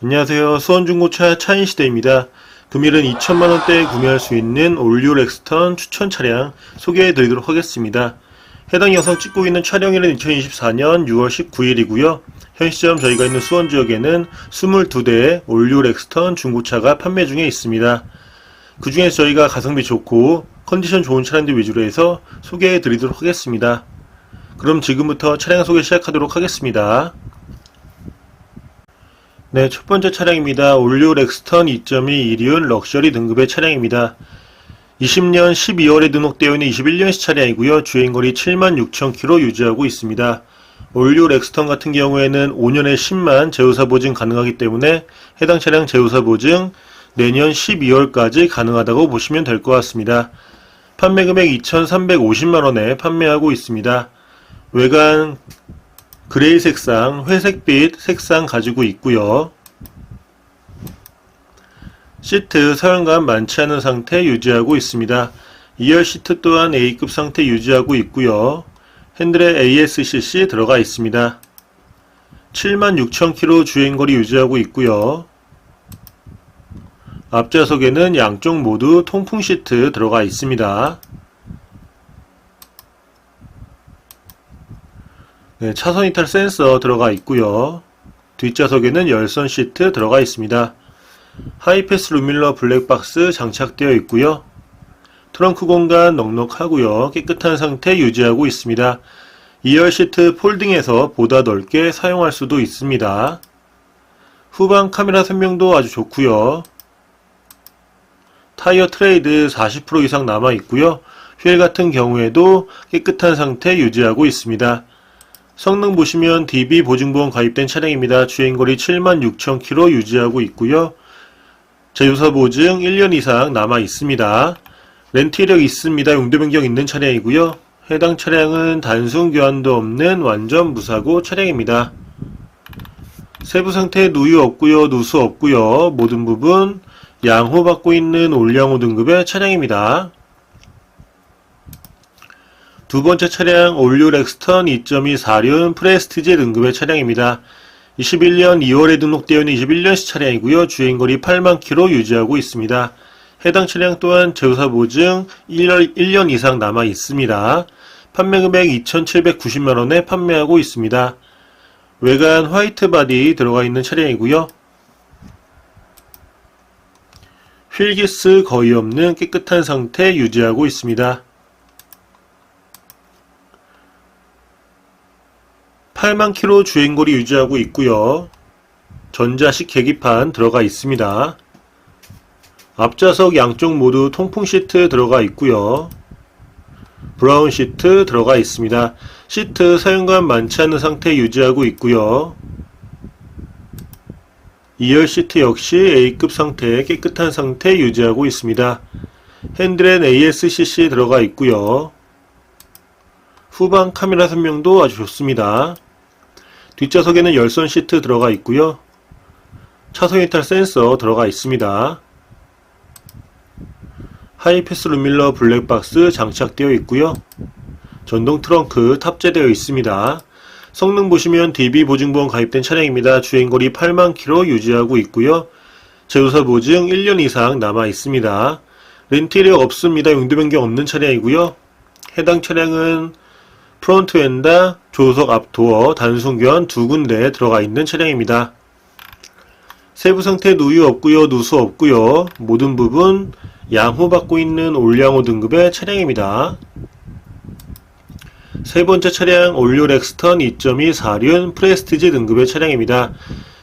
안녕하세요. 수원중고차 차인시대입니다. 금일은 2천만원대에 구매할 수 있는 올류 렉스턴 추천 차량 소개해 드리도록 하겠습니다. 해당 영상 찍고 있는 촬영일은 2024년 6월 19일이고요. 현 시점 저희가 있는 수원 지역에는 22대의 올류 렉스턴 중고차가 판매 중에 있습니다. 그 중에서 저희가 가성비 좋고 컨디션 좋은 차량들 위주로 해서 소개해 드리도록 하겠습니다. 그럼 지금부터 차량 소개 시작하도록 하겠습니다. 네, 첫 번째 차량입니다. 올류 렉스턴 2.2 이리온 럭셔리 등급의 차량입니다. 20년 12월에 등록되어 있는 21년식 차량이고요. 주행거리 76,000km 유지하고 있습니다. 올류 렉스턴 같은 경우에는 5년에 10만 제휴사 보증 가능하기 때문에 해당 차량 제휴사 보증 내년 12월까지 가능하다고 보시면 될 것 같습니다. 판매 금액 2,350만원에 판매하고 있습니다. 외관 그레이 색상, 회색빛 색상 가지고 있고요. 시트 사용감 많지 않은 상태 유지하고 있습니다. 2열 시트 또한 A급 상태 유지하고 있고요. 핸들에 ASCC 들어가 있습니다. 76,000km 주행거리 유지하고 있고요. 앞좌석에는 양쪽 모두 통풍 시트 들어가 있습니다. 네, 차선 이탈 센서 들어가 있고요. 뒷좌석에는 열선 시트 들어가 있습니다. 하이패스 루밀러 블랙박스 장착되어 있고요. 트렁크 공간 넉넉하고요. 깨끗한 상태 유지하고 있습니다. 2열 시트 폴딩해서 보다 넓게 사용할 수도 있습니다. 후방 카메라 선명도 아주 좋고요. 타이어 트레이드 40% 이상 남아 있고요. 휠 같은 경우에도 깨끗한 상태 유지하고 있습니다. 성능 보시면 DB 보증보험 가입된 차량입니다. 주행거리 76,000km 유지하고 있고요. 제조사 보증 1년 이상 남아 있습니다. 렌트 이력 있습니다. 용도 변경 있는 차량이고요. 해당 차량은 단순 교환도 없는 완전 무사고 차량입니다. 세부 상태 누유 없고요. 누수 없고요. 모든 부분 양호 받고 있는 올양호 등급의 차량입니다. 두 번째 차량 올류 렉스턴 2.2 4륜 프레스티지 등급의 차량입니다. 21년 2월에 등록되어 있는 21년식 차량이고요. 주행거리 8만 km 유지하고 있습니다. 해당 차량 또한 제휴사 보증 1년, 1년 이상 남아 있습니다. 판매 금액 2,790만원에 판매하고 있습니다. 외관 화이트 바디 들어가 있는 차량이고요. 휠기스 거의 없는 깨끗한 상태 유지하고 있습니다. 8만 킬로 주행거리 유지하고 있고요. 전자식 계기판 들어가 있습니다. 앞좌석 양쪽 모두 통풍 시트 들어가 있고요. 브라운 시트 들어가 있습니다. 시트 사용감 많지 않은 상태 유지하고 있고요. 2열 시트 역시 A급 상태 깨끗한 상태 유지하고 있습니다. 핸들엔 ASCC 들어가 있고요. 후방 카메라 선명도 아주 좋습니다. 뒷좌석에는 열선 시트 들어가 있고요. 차선 이탈 센서 들어가 있습니다. 하이패스 루밀러 블랙박스 장착되어 있고요. 전동 트렁크 탑재되어 있습니다. 성능 보시면 DB 보증보험 가입된 차량입니다. 주행거리 8만 km 유지하고 있고요. 제조사 보증 1년 이상 남아 있습니다. 렌트 이력 없습니다. 용도 변경 없는 차량이고요. 해당 차량은 프론트 엔다, 조석 앞 도어, 단순견 두 군데 들어가 있는 차량입니다. 세부 상태 누유 없고요, 누수 없고요. 모든 부분 양호 받고 있는 올양호 등급의 차량입니다. 세 번째 차량 올류 렉스턴 2.2 4륜 프레스티지 등급의 차량입니다.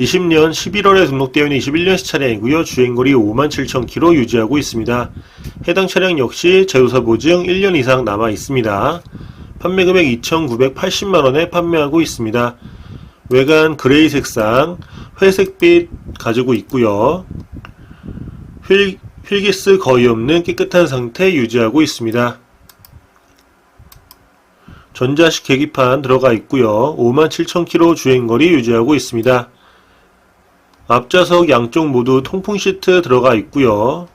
20년 11월에 등록되어 있는 21년식 차량이고요. 주행거리 57,000km 유지하고 있습니다. 해당 차량 역시 제조사 보증 1년 이상 남아 있습니다. 판매 금액 2,980만원에 판매하고 있습니다. 외관 그레이 색상, 회색빛 가지고 있고요. 휠, 휠기스 거의 없는 깨끗한 상태 유지하고 있습니다. 전자식 계기판 들어가 있고요. 57,000km 주행거리 유지하고 있습니다. 앞좌석 양쪽 모두 통풍 시트 들어가 있고요.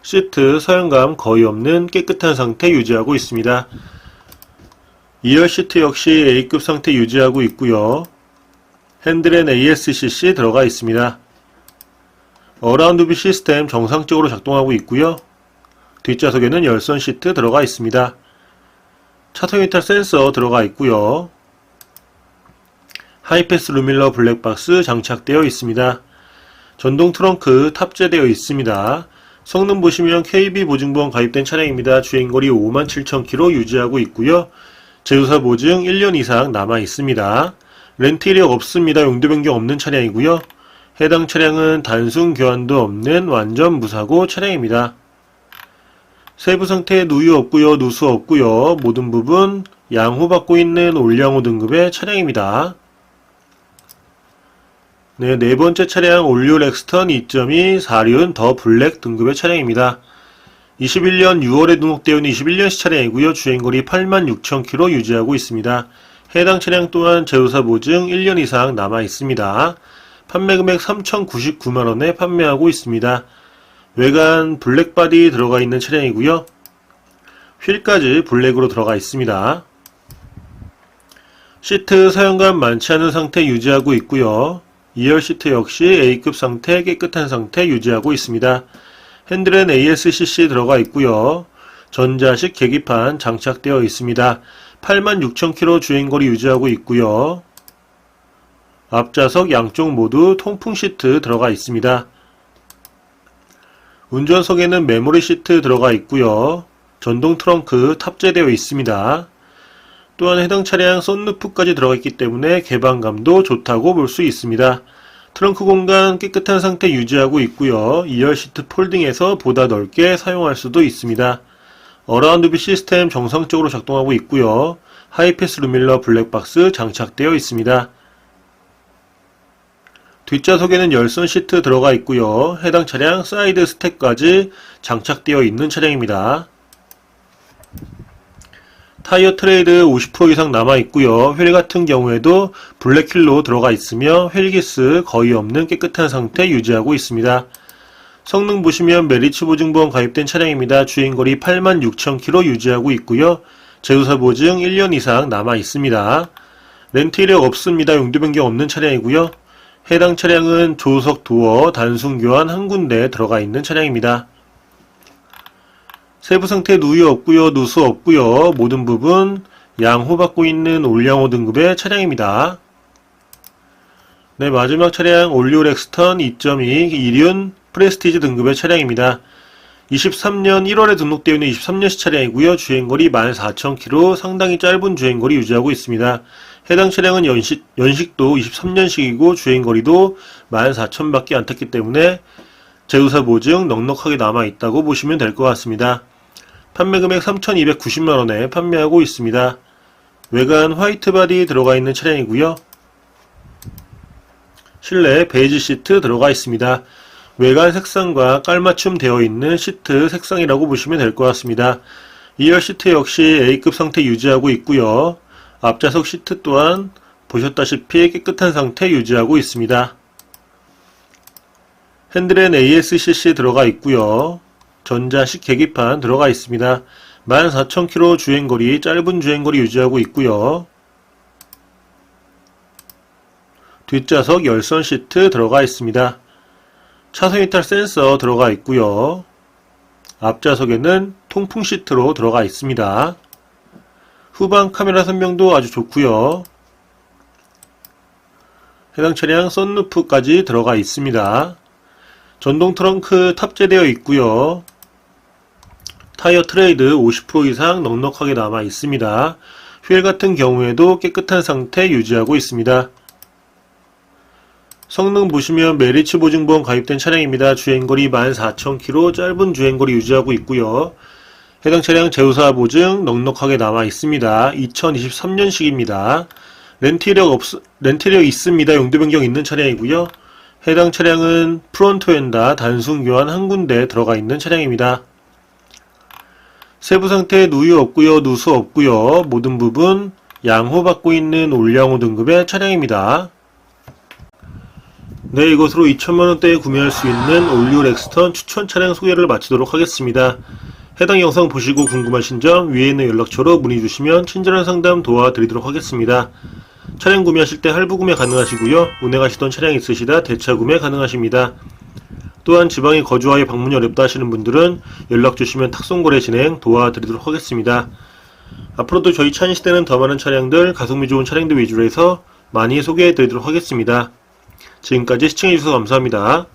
시트 사용감 거의 없는 깨끗한 상태 유지하고 있습니다. 2열 시트 역시 A급 상태 유지하고 있고요. 핸들엔 ASCC 들어가 있습니다. 어라운드 뷰 시스템 정상적으로 작동하고 있고요. 뒷좌석에는 열선 시트 들어가 있습니다. 차선 이탈 센서 들어가 있고요. 하이패스 루밀러 블랙박스 장착되어 있습니다. 전동 트렁크 탑재되어 있습니다. 성능 보시면 KB 보증보험 가입된 차량입니다. 주행거리 57,000km 유지하고 있고요. 제조사 보증 1년 이상 남아 있습니다. 렌트 이력 없습니다. 용도 변경 없는 차량이고요. 해당 차량은 단순 교환도 없는 완전 무사고 차량입니다. 세부 상태 누유 없고요. 누수 없고요. 모든 부분 양호받고 있는 올량호 등급의 차량입니다. 네, 네 번째 차량 올류 렉스턴 2.2 4륜 더 블랙 등급의 차량입니다. 21년 6월에 등록되어 있는 21년식 차량이고요. 주행거리 86,000km 유지하고 있습니다. 해당 차량 또한 제조사 보증 1년 이상 남아 있습니다. 판매 금액 3,099만원에 판매하고 있습니다. 외관 블랙바디 들어가 있는 차량이고요. 휠까지 블랙으로 들어가 있습니다. 시트 사용감 많지 않은 상태 유지하고 있고요. 2열 시트 역시 A급 상태 깨끗한 상태 유지하고 있습니다. 핸들은 ASCC 들어가 있고요. 전자식 계기판 장착되어 있습니다. 86,000km 주행거리 유지하고 있고요. 앞좌석 양쪽 모두 통풍 시트 들어가 있습니다. 운전석에는 메모리 시트 들어가 있고요. 전동 트렁크 탑재되어 있습니다. 또한 해당 차량 썬루프까지 들어가 있기 때문에 개방감도 좋다고 볼 수 있습니다. 트렁크 공간 깨끗한 상태 유지하고 있고요. 2열 시트 폴딩해서 보다 넓게 사용할 수도 있습니다. 어라운드 뷰 시스템 정상적으로 작동하고 있고요. 하이패스 루밀러 블랙박스 장착되어 있습니다. 뒷좌석에는 열선 시트 들어가 있고요. 해당 차량 사이드 스택까지 장착되어 있는 차량입니다. 타이어 트레이드 50% 이상 남아 있고요. 휠 같은 경우에도 블랙휠로 들어가 있으며 휠기스 거의 없는 깨끗한 상태 유지하고 있습니다. 성능 보시면 메리츠 보증보험 가입된 차량입니다. 주행거리 86,000km 유지하고 있고요. 제조사 보증 1년 이상 남아 있습니다. 렌트 이력 없습니다. 용도 변경 없는 차량이고요. 해당 차량은 조석 도어 단순 교환 한 군데 들어가 있는 차량입니다. 세부 상태 누유 없고요, 누수 없고요. 모든 부분 양호 받고 있는 올량호 등급의 차량입니다. 네, 마지막 차량 올리오 렉스턴 2.2 1륜 프레스티지 등급의 차량입니다. 23년 1월에 등록되어 있는 23년식 차량이고요. 주행거리 14,000km, 상당히 짧은 주행거리 유지하고 있습니다. 해당 차량은 연식, 연식도 23년식이고 주행거리도 14,000밖에 안 탔기 때문에 제조사 보증 넉넉하게 남아 있다고 보시면 될 것 같습니다. 판매 금액 3,290만원에 판매하고 있습니다. 외관 화이트 바디 들어가 있는 차량이고요. 실내 베이지 시트 들어가 있습니다. 외관 색상과 깔맞춤 되어 있는 시트 색상이라고 보시면 될 것 같습니다. 2열 시트 역시 A급 상태 유지하고 있고요. 앞좌석 시트 또한 보셨다시피 깨끗한 상태 유지하고 있습니다. 핸들엔 ASCC 들어가 있고요. 전자식 계기판 들어가 있습니다. 14,000km 주행거리, 짧은 주행거리 유지하고 있고요. 뒷좌석 열선 시트 들어가 있습니다. 차선 이탈 센서 들어가 있고요. 앞좌석에는 통풍 시트로 들어가 있습니다. 후방 카메라 선명도 아주 좋고요. 해당 차량 썬루프까지 들어가 있습니다. 전동 트렁크 탑재되어 있고요. 타이어 트레이드 50% 이상 넉넉하게 남아 있습니다. 휠 같은 경우에도 깨끗한 상태 유지하고 있습니다. 성능 보시면 메리츠 보증보험 가입된 차량입니다. 주행거리 14,000km 짧은 주행거리 유지하고 있고요. 해당 차량 제조사 보증 넉넉하게 남아 있습니다. 2023년식입니다. 렌트력 없, 렌트력 있습니다. 용도 변경 있는 차량이고요. 해당 차량은 프론트 엔다 단순 교환 한 군데 들어가 있는 차량입니다. 세부 상태 누유 없고요, 누수 없고요. 모든 부분 양호받고 있는 올량호 등급의 차량입니다. 네, 이것으로 2천만원대에 구매할 수 있는 올류 렉스턴 추천 차량 소개를 마치도록 하겠습니다. 해당 영상 보시고 궁금하신 점 위에 있는 연락처로 문의 주시면 친절한 상담 도와드리도록 하겠습니다. 차량 구매하실 때 할부 구매 가능하시고요. 운행하시던 차량 있으시다 대차 구매 가능하십니다. 또한 지방에 거주하여 방문이 어렵다 하시는 분들은 연락 주시면 탁송거래 진행 도와드리도록 하겠습니다. 앞으로도 저희 차인시대는 더 많은 차량들, 가성비 좋은 차량들 위주로 해서 많이 소개해 드리도록 하겠습니다. 지금까지 시청해주셔서 감사합니다.